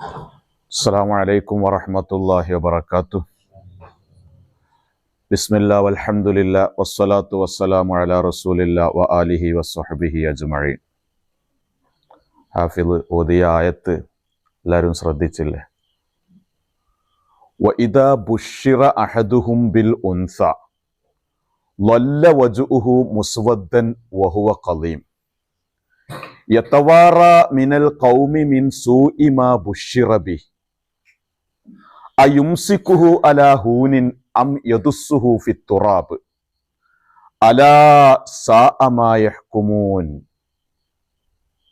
السلام عليكم ورحمة الله وبركاته بسم الله والحمد لله والصلاة والسلام على رسول الله وآله وصحبه أجمعين ഹാഫിദ് ഓതിയ ആയത്ത് എല്ലാവരും ശ്രദ്ധിച്ചില്ലേ وإذا بشر أحدهم بالأنثى ظل وجهه مسودا وهو قضيم يتوارى യത്തവാറ മിനൽ കൗമി മിൻ സൂഇമാ ബുഷിറബി അയുംസിക്കുഹു അലാ ഹൂനിൻ അം യദുസ്സുഹു ഫി തുറാബ്. അലാ സാഅമായഹ്കുമൂൻ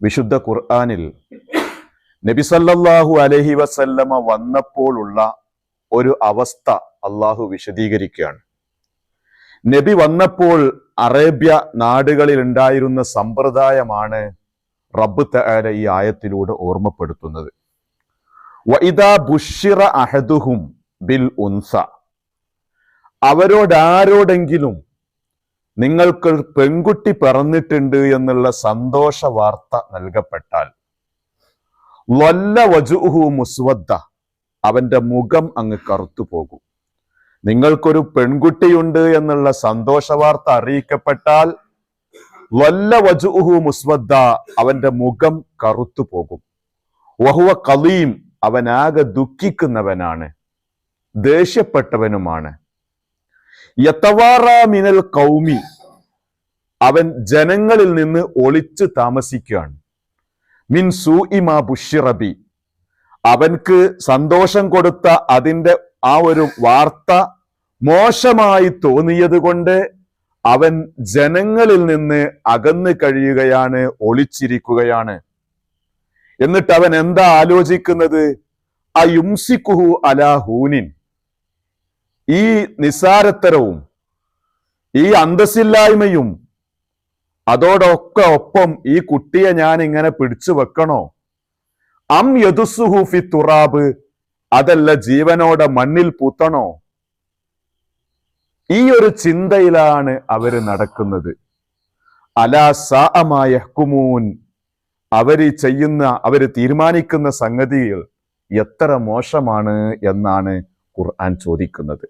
വിശുദ്ധ ഖുർആനിൽ നബിസല്ലാഹു അലഹി വസല്ലമ വന്നപ്പോഴുള്ള ഒരു അവസ്ഥ അള്ളാഹു വിശദീകരിക്കുകയാണ്. നബി വന്നപ്പോൾ അറേബ്യ നാടുകളിൽ ഉണ്ടായിരുന്ന സമ്പ്രദായമാണ് റബ്ബ് തആല ഈ ആയത്തിലൂടെ ഓർമ്മപ്പെടുത്തുന്നത്. വഇദാ ബുഷിറ അഹദുഹും ബിൽ ഉൻസ. അവരോടാരോടെങ്കിലും നിങ്ങൾക്ക് പെൺകുട്ടി പിറന്നിട്ടുണ്ട് എന്നുള്ള സന്തോഷ വാർത്ത നൽകപ്പെട്ടാൽ വല്ല വജുഹു മുസ്വദ്ദ അവന്റെ മുഖം അങ്ങ് കറുത്തു പോകും. നിങ്ങൾക്കൊരു പെൺകുട്ടിയുണ്ട് എന്നുള്ള സന്തോഷ വാർത്ത അറിയിക്കപ്പെട്ടാൽ വല്ല വജുഹു മുസ്വദ്ദ അവന്റെ മുഖം കറുത്തു പോകും. വഹുവ കലീം അവനാകെ ദുഃഖിക്കുന്നവനാണ് ദേഷ്യപ്പെട്ടവനുമാണ്. യത്തവാറ മിനൽ കൗമി അവൻ ജനങ്ങളിൽ നിന്ന് ഒളിച്ചു താമസിക്കുകയാണ്. മിൻ സൂഇമാ ബുഷിറബി അവൻക്ക് സന്തോഷം കൊടുത്ത അതിന്റെ ആ ഒരു വാർത്ത മോശമായി തോന്നിയത് കൊണ്ട് അവൻ ജനങ്ങളിൽ നിന്ന് അകന്നു കഴിയുകയാണ് ഒളിച്ചിരിക്കുകയാണ്. എന്നിട്ട് അവൻ എന്താ ആലോചിക്കുന്നത്? അയുംസിക്കുഹു അലാഹൂനിൻ അലാ ഈ നിസാരത്തരവും ഈ അന്തസ്സില്ലായ്മയും അതോടൊക്കെ ഒപ്പം ഈ കുട്ടിയെ ഞാൻ ഇങ്ങനെ പിടിച്ചു വെക്കണോ? അം യദുസുഹു ഫി തുറാബ് അതല്ല ജീവനോടെ മണ്ണിൽ പൂത്തണോ? ഈ ഒരു ചിന്തയിലാണ് അവർ നടക്കുന്നത്. അലാ സാഅമായഹ്കുമൂൻ അവർ ചെയ്യുന്ന അവർ തീരുമാനിക്കുന്ന സംഗതികൾ എത്ര മോശമാണ് എന്നാണ് ഖുർആൻ ചോദിക്കുന്നത്.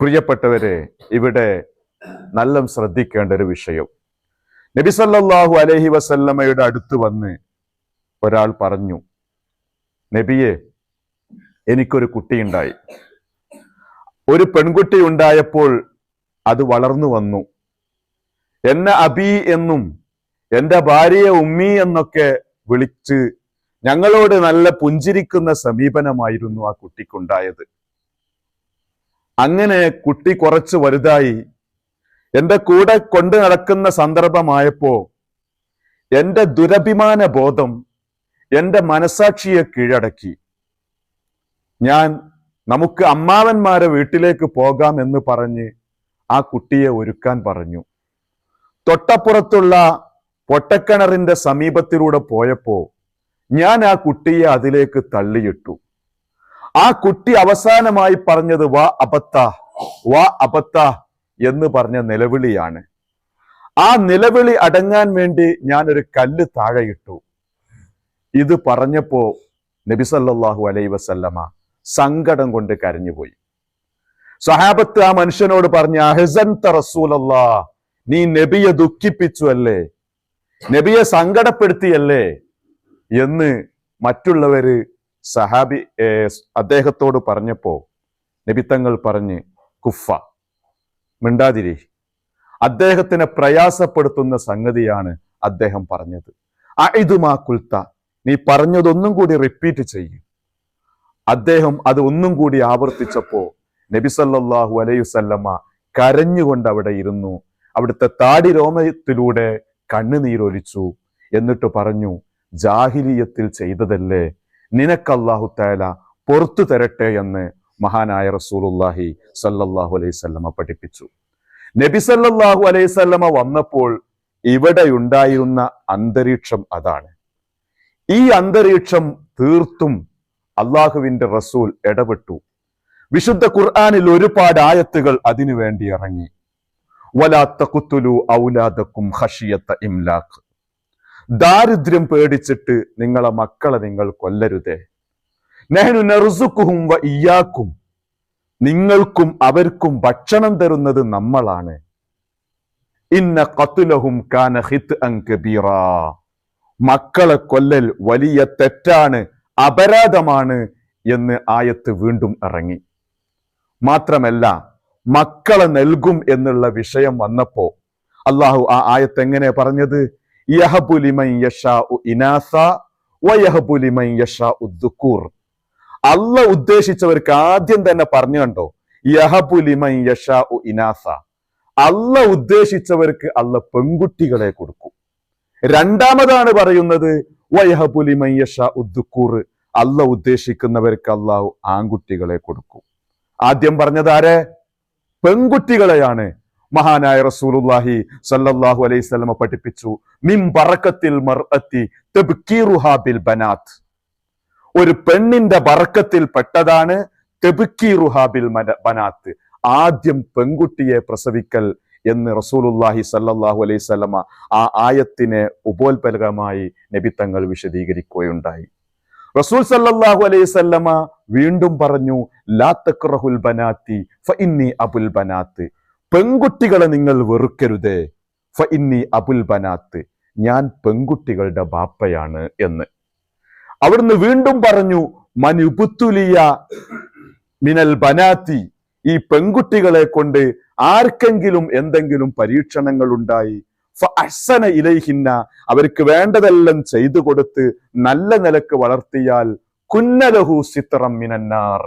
പ്രിയപ്പെട്ടവരെ ഇവിടെ നല്ല ശ്രദ്ധിക്കേണ്ട ഒരു വിഷയം. നബി സല്ലല്ലാഹു അലൈഹി വസല്ലമയുടെ അടുത്ത് വന്ന് ഒരാൾ പറഞ്ഞു നബിയെ എനിക്കൊരു കുട്ടിയുണ്ടായി. ഒരു പെൺകുട്ടി ഉണ്ടായപ്പോൾ അത് വളർന്നു വന്നു. എന്നെ അബി എന്നും എന്റെ ഭാര്യയെ ഉമ്മി എന്നൊക്കെ വിളിച്ച് ഞങ്ങളോട് നല്ല പുഞ്ചിരിക്കുന്ന സമീപനമായിരുന്നു ആ കുട്ടിക്കുണ്ടായത്. അങ്ങനെ കുട്ടി കുറച്ച് വലുതായി. എന്റെ കൂടെ കൊണ്ടു നടക്കുന്ന സന്ദർഭമായപ്പോ എന്റെ ദുരഭിമാന ബോധം എന്റെ മനസാക്ഷിയെ കീഴടക്കി. ഞാൻ നമുക്ക് അമ്മാവന്മാരെ വീട്ടിലേക്ക് പോകാം എന്ന് പറഞ്ഞ് ആ കുട്ടിയെ ഒരുക്കാൻ പറഞ്ഞു. തൊട്ടപ്പുറത്തുള്ള പൊട്ടക്കിണറിന്റെ സമീപത്തിലൂടെ പോയപ്പോ ഞാൻ ആ കുട്ടിയെ അതിലേക്ക് തള്ളിയിട്ടു. ആ കുട്ടി അവസാനമായി പറഞ്ഞത് വാ അബത്ത വാ അബത്ത എന്ന് പറഞ്ഞ നിലവിളിയാണ്. ആ നിലവിളി അടങ്ങാൻ വേണ്ടി ഞാൻ ഒരു കല്ല് താഴെയിട്ടു ഇത് പറഞ്ഞപ്പോ നബിസല്ലാഹു അലൈ വസല്ലമ സങ്കടം കൊണ്ട് കരഞ്ഞുപോയി. സഹാബത്ത് ആ മനുഷ്യനോട് പറഞ്ഞ അഹസൻത റസൂലല്ലാ നീ നബിയെ ദുഃഖിപ്പിച്ചു അല്ലേ നബിയെ സങ്കടപ്പെടുത്തിയല്ലേ? എന്ന് മറ്റുള്ളവര് സഹാബി അദ്ദേഹത്തോട് പറഞ്ഞപ്പോ നബിത്തങ്ങൾ പറഞ്ഞ് കുഫ മിണ്ടാതിരി. അദ്ദേഹത്തിനെ പ്രയാസപ്പെടുത്തുന്ന സംഗതിയാണ് അദ്ദേഹം പറഞ്ഞത്. അഇതുമാ കുൽത്ത നീ പറഞ്ഞതൊന്നും കൂടി റിപ്പീറ്റ് ചെയ്യും. അദ്ദേഹം അത് ഒന്നും കൂടി ആവർത്തിച്ചപ്പോ നബിസല്ലാഹു വസല്ലമ കരഞ്ഞുകൊണ്ട് അവിടെ ഇരുന്നു. അവിടുത്തെ താടി രോമത്തിലൂടെ കണ്ണുനീരൊലിച്ചു. എന്നിട്ട് പറഞ്ഞു ജാഹിലിയത്തിൽ ചെയ്തതല്ലേ? നിനക്ക് തആല പുറത്തു തരട്ടെ എന്ന് മഹാനായ റസൂലുല്ലാഹി സല്ലല്ലാഹു അലൈഹി വസല്ലമ പഠിപ്പിച്ചു. നബി സല്ലല്ലാഹു വന്നപ്പോൾ ഇവിടെ ഉണ്ടായിരുന്ന അന്തരീക്ഷം അതാണ്. ഈ അന്തരീക്ഷം തീർത്തും അള്ളാഹുവിന്റെ റസൂൽ ഇടപെട്ടു. വിശുദ്ധ ഖുർആാനിൽ ഒരുപാട് ആയത്തുകൾ അതിനു വേണ്ടി ഇറങ്ങി. വലാ കുത്തുലു ഔലാദക്കും ഹഷിയത്ത ഇംലാഖ്. ദാരിദ്ര്യം പേടിച്ചിട്ട് നിങ്ങളെ മക്കളെ നിങ്ങൾ കൊല്ലരുതേ. നെഹ്നു നെർസുക്കുഹും വ ഇയാക്കും നിങ്ങൾക്കും അവർക്കും ഭക്ഷണം തരുന്നത് നമ്മളാണ്. ഇന്ന കത്തുലഹും കാന ഹിത് അങ്കബീറ മക്കളെ കൊല്ലൽ വലിയ തെറ്റാണ്. അപരാധമാണ് എന്ന് ആയത്ത് വീണ്ടും ഇറങ്ങി. മാത്രമല്ല മക്കളെ നൽകും എന്നുള്ള വിഷയം വന്നപ്പോ അള്ളാഹു ആ ആയത്ത് എങ്ങനെ പറഞ്ഞത്? യഹബുലിമൻ യഷാ ഇനാസ അല്ല ഉദ്ദേശിച്ചവർക്ക് ആദ്യം തന്നെ പറഞ്ഞു കണ്ടോ? ഇനാസ. അല്ല ഉദ്ദേശിച്ചവർക്ക് അല്ല പെൺകുട്ടികളെ കൊടുക്കും. രണ്ടാമതാണ് പറയുന്നത് വയഹബുലിമൻ യഷാ ഉദ്ദുക്കൂർ അല്ല ഉദ്ദേശിക്കുന്നവർക്ക് അള്ളാഹു ആൺകുട്ടികളെ കൊടുക്കും. ആദ്യം പറഞ്ഞതാരെ പെൺകുട്ടികളെയാണ്. മഹാനായ റസൂലുല്ലാഹി സല്ലല്ലാഹു അലൈഹി സ്വലമ പഠിപ്പിച്ചു മിം ബറക്കത്തിൽ മർഅത്തി ബിൽ ബനാത്ത്. ഒരു പെണ്ണിന്റെ ബറക്കത്തിൽ പെട്ടതാണ് ബിൽ ബനാത് ബനാത്ത്. ആദ്യം പെൺകുട്ടിയെ പ്രസവിക്കൽ എന്ന് റസൂലുള്ളാഹി സല്ലാഹു അലൈഹി സ്വലമ ആ ആയത്തിനെ ഉപോത്പലകമായി നബിത്തങ്ങൾ വിശദീകരിക്കുകയുണ്ടായി. റസൂൽ സല്ലാഹു അലൈഹി സ്വല്ലമ വീണ്ടും പറഞ്ഞു ലാ ബനാത്തി ഫ ഇന്നി അബുൽ ബനാത്ത്. പെൺകുട്ടികളെ നിങ്ങൾ വെറുക്കരുതേ ഫ ഇന്നി അബുൽ ബനാത്ത്. ഞാൻ പെൺകുട്ടികളുടെ ബാപ്പയാണ് എന്ന്. അവിടുന്ന് വീണ്ടും പറഞ്ഞു മനുപുത്തുലിയ മിനൽ ബനാത്തി ഈ പെൺകുട്ടികളെ കൊണ്ട് ആർക്കെങ്കിലും എന്തെങ്കിലും പരീക്ഷണങ്ങൾ ഉണ്ടായി അസന ഇലയിഹിന്ന അവർക്ക് വേണ്ടതെല്ലാം ചെയ്തു കൊടുത്ത് നല്ല നിലയ്ക്ക് വളർത്തിയാൽ കുന്നലഹു സിത്രം മിനന്നാർ.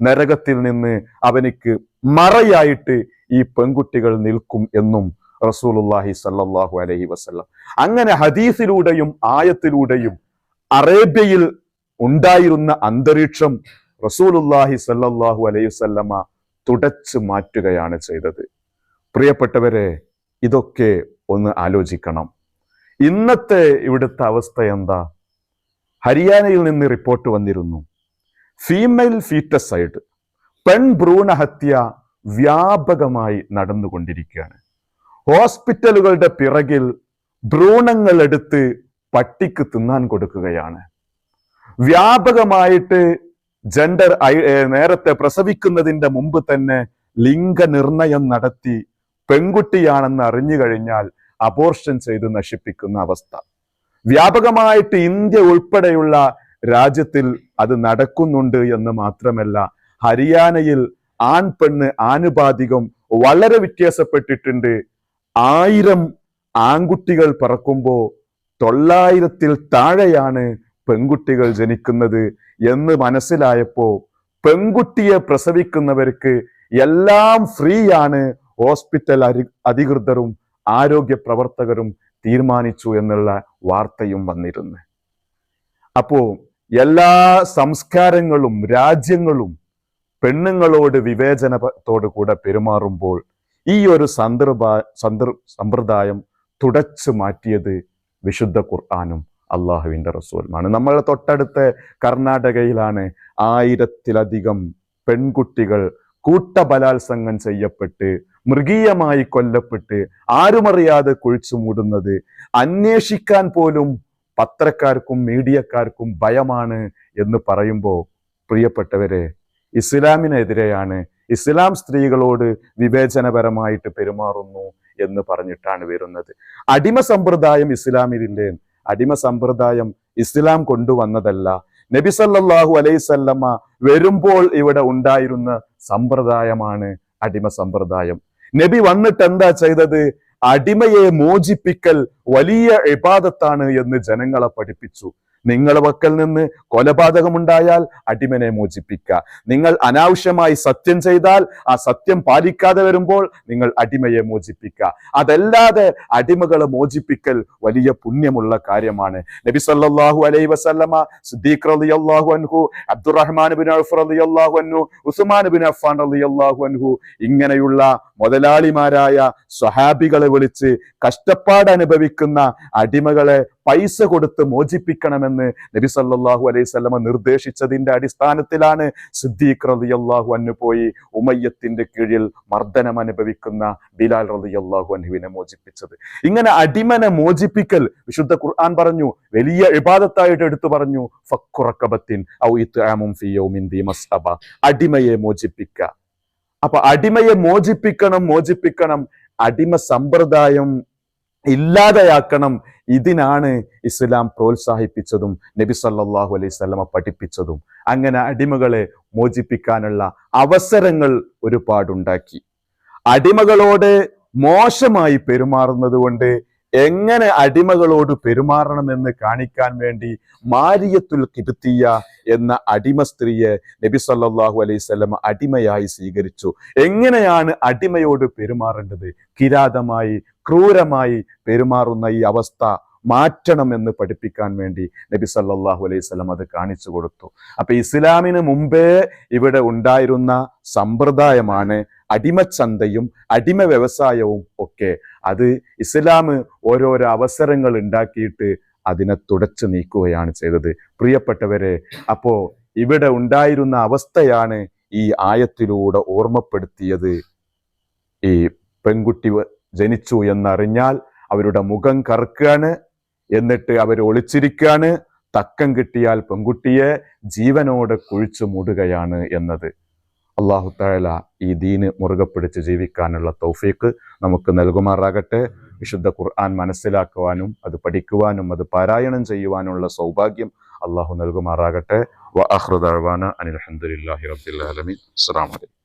നരകത്തിൽ നിന്ന് അവനിക്ക് മറയായിട്ട് ഈ പെൺകുട്ടികൾ നിൽക്കും എന്നും റസൂലുള്ളാഹി സല്ലാഹു അലഹി വസല്ലം. അങ്ങനെ ഹദീസിലൂടെയും ആയത്തിലൂടെയും അറേബ്യയിൽ ഉണ്ടായിരുന്ന അന്തരീക്ഷം റസൂലുള്ളാഹി സല്ലാഹു അലൈഹി വസല്ലമ തുടച്ചു മാറ്റുകയാണ് ചെയ്തത്. പ്രിയപ്പെട്ടവരെ ഇതൊക്കെ ഒന്ന് ആലോചിക്കണം. ഇന്നത്തെ ഇവിടുത്തെ അവസ്ഥ എന്താ? ഹരിയാനയിൽ നിന്ന് റിപ്പോർട്ട് വന്നിരുന്നു. ഫീമെയിൽ ഫീറ്റസൈഡ് പെൺ ഭ്രൂണഹത്യ വ്യാപകമായി നടന്നുകൊണ്ടിരിക്കുകയാണ്. ഹോസ്പിറ്റലുകളുടെ പിറകിൽ ഭ്രൂണങ്ങൾ എടുത്ത് പട്ടിക്ക് തിന്നാൻ കൊടുക്കുകയാണ്. വ്യാപകമായിട്ട് ജെൻഡർ നേരത്തെ പ്രസവിക്കുന്നതിന്റെ മുമ്പ് തന്നെ ലിംഗനിർണയം നടത്തി പെൺകുട്ടിയാണെന്ന് അറിഞ്ഞു കഴിഞ്ഞാൽ അബോർഷൻ ചെയ്ത് നശിപ്പിക്കുന്ന അവസ്ഥ. വ്യാപകമായിട്ട് ഇന്ത്യ ഉൾപ്പെടെയുള്ള രാജ്യത്തിൽ അത് നടക്കുന്നുണ്ട് എന്ന് മാത്രമല്ല ഹരിയാനയിൽ ആൺ പെണ്ണ് ആനുപാതികം വളരെ വ്യത്യാസപ്പെട്ടിട്ടുണ്ട്. ആയിരം ആൺകുട്ടികൾ പറക്കുമ്പോ തൊള്ളായിരത്തിൽ താഴെയാണ് പെൺകുട്ടികൾ ജനിക്കുന്നത് എന്ന് മനസ്സിലായപ്പോ പെൺകുട്ടിയെ പ്രസവിക്കുന്നവർക്ക് എല്ലാം ഫ്രീയാണ് ഹോസ്പിറ്റൽ അധികൃതരും ആരോഗ്യ പ്രവർത്തകരും തീരുമാനിച്ചു എന്നുള്ള വാർത്തയും വന്നിരുന്നു. അപ്പോ എല്ലാ സംസ്കാരങ്ങളും രാജ്യങ്ങളും പെണ്ണുങ്ങളോട് വിവേചനത്തോടു കൂടെ പെരുമാറുമ്പോൾ ഈ ഒരു സന്ദർഭ സന്ദർ സമ്പ്രദായം തുടച്ചു മാറ്റിയത് വിശുദ്ധ ഖുർആാനും അള്ളാഹുവിന്റെ റസൂലുമാണ്. നമ്മൾ തൊട്ടടുത്ത് കർണാടകയിലാണ് ആയിരത്തിലധികം പെൺകുട്ടികൾ കൂട്ടബലാത്സംഗം ചെയ്യപ്പെട്ട് മൃഗീയമായി കൊല്ലപ്പെട്ട് ആരുമറിയാതെ കുഴിച്ചു മൂടുന്നത്. അന്വേഷിക്കാൻ പോലും പത്രക്കാർക്കും മീഡിയക്കാർക്കും ഭയമാണ് എന്ന് പറയുമ്പോൾ പ്രിയപ്പെട്ടവരെ ഇസ്ലാമിനെതിരെയാണ് ഇസ്ലാം സ്ത്രീകളോട് വിവേചനപരമായിട്ട് പെരുമാറുന്നു എന്ന് പറഞ്ഞിട്ടാണ് വരുന്നത്. അടിമ സമ്പ്രദായം ഇസ്ലാമിലില്ലേ? അടിമ സമ്പ്രദായം ഇസ്ലാം കൊണ്ടുവന്നതല്ല. നബി സല്ലല്ലാഹു അലൈസല്ലമ്മ വരുമ്പോൾ ഇവിടെ ഉണ്ടായിരുന്ന സമ്പ്രദായമാണ് അടിമ സമ്പ്രദായം. നബി വന്നിട്ട് എന്താ ചെയ്തത്? അടിമയെ മോചിപ്പിക്കൽ വലിയ ഇബാദത്താണ് എന്ന് ജനങ്ങളെ പഠിപ്പിച്ചു. നിങ്ങളെ വക്കൽ നിന്ന് കൊലപാതകമുണ്ടായാൽ അടിമനെ മോചിപ്പിക്കുക നിങ്ങൾ അനാവശ്യമായി സത്യം ചെയ്താൽ ആ സത്യം പാലിക്കാതെ വരുമ്പോൾ നിങ്ങൾ അടിമയെ മോചിപ്പിക്കുക അതല്ലാതെ അടിമകളെ മോചിപ്പിക്കൽ വലിയ പുണ്യമുള്ള കാര്യമാണ്. നബി സല്ലാഹു അലൈ വസല്ലമ സിദ്ദീഖ് റളിയല്ലാഹു അൻഹു അബ്ദുറഹ്മാൻ ബിൻ ഔഫ് റളിയല്ലാഹു അൻഹു ഉസ്മാൻ ബിൻ അഫ്ഫാൻ റളിയല്ലാഹു അൻഹു ഇങ്ങനെയുള്ള മുതലാളിമാരായ സ്വഹാബികളെ വിളിച്ച് കഷ്ടപ്പാട് അനുഭവിക്കുന്ന അടിമകളെ പൈസ കൊടുത്ത് മോചിപ്പിക്കണമെന്ന് നബി സല്ലാഹു അലൈഹി സ്വലമ നിർദ്ദേശിച്ചതിന്റെ അടിസ്ഥാനത്തിലാണ് സിദ്ദീഖ് റളിയല്ലാഹു അന്നു പോയി ഉമയ്യത്തിന്റെ കീഴിൽ മർദ്ദനം അനുഭവിക്കുന്ന ബിലാൽ റളിയല്ലാഹു അനുവിനെ മോചിപ്പിച്ചത്. ഇങ്ങനെ അടിമനെ മോചിപ്പിക്കൽ വിശുദ്ധ ഖുർആൻ പറഞ്ഞു വലിയ ഇബാദത്തായിട്ട് എടുത്തു പറഞ്ഞു ഔ അടിമയെ മോചിപ്പിക്കുക അപ്പൊ അടിമയെ മോചിപ്പിക്കണം മോചിപ്പിക്കണം. അടിമ സമ്പ്രദായം ഇല്ലാതെയാക്കണം. ഇതിനാണ് ഇസ്ലാം പ്രോത്സാഹിപ്പിച്ചതും നബി സല്ലാഹു അലൈഹി സ്വലമ പഠിപ്പിച്ചതും. അങ്ങനെ അടിമകളെ മോചിപ്പിക്കാനുള്ള അവസരങ്ങൾ ഒരുപാടുണ്ടാക്കി. അടിമകളോട് മോശമായി പെരുമാറുന്നത് കൊണ്ട് എങ്ങനെ അടിമകളോട് പെരുമാറണമെന്ന് കാണിക്കാൻ വേണ്ടി മാരിയത്തുൽ കിബിത്തിയ എന്ന അടിമ സ്ത്രീയെ നബി സല്ലാഹു അലൈവല്ലം അടിമയായി സ്വീകരിച്ചു. എങ്ങനെയാണ് അടിമയോട് പെരുമാറേണ്ടത്? കിരാതമായി ക്രൂരമായി പെരുമാറുന്ന ഈ അവസ്ഥ മാറ്റണം എന്ന് പഠിപ്പിക്കാൻ വേണ്ടി നബി സല്ലാഹു അലൈഹി സ്വലം അത് കാണിച്ചു കൊടുത്തു. അപ്പൊ ഇസ്ലാമിന് മുമ്പേ ഇവിടെ ഉണ്ടായിരുന്ന സമ്പ്രദായമാണ് അടിമച്ചന്തയും അടിമ വ്യവസായവും ഒക്കെ അത് ഇസ്ലാം ഓരോരോ അവസരങ്ങൾ ഉണ്ടാക്കിയിട്ട് അതിനെ തുടച്ചു നീക്കുകയാണ് ചെയ്തത്. പ്രിയപ്പെട്ടവരെ അപ്പോ ഇവിടെ ഉണ്ടായിരുന്ന അവസ്ഥയാണ് ഈ ആയത്തിലൂടെ ഓർമ്മപ്പെടുത്തിയത്. ഈ പെൺകുട്ടി ജനിച്ചു എന്നറിഞ്ഞാൽ അവരുടെ മുഖം കറുക്കാണ് എന്നിട്ട് അവർ ഒളിച്ചിരിക്കുകയാണ് തക്കം കിട്ടിയാൽ പെൺകുട്ടിയെ ജീവനോടെ കുഴിച്ചു മൂടുകയാണ് എന്നത്. അള്ളാഹു താല ഈ ദീന് മുറുകെ പിടിച്ച് ജീവിക്കാനുള്ള തൗഫീക്ക് നമുക്ക് നൽകുമാറാകട്ടെ. വിശുദ്ധ ഖുർആൻ മനസ്സിലാക്കുവാനും അത് പഠിക്കുവാനും അത് പാരായണം ചെയ്യുവാനുള്ള സൗഭാഗ്യം അള്ളാഹു നൽകുമാറാകട്ടെ. വ അനിൽ അഹമ്മദില്ലാഹി റബ്ബിൽ ആലമീൻ. അസ്സലാമു അലൈക്കും.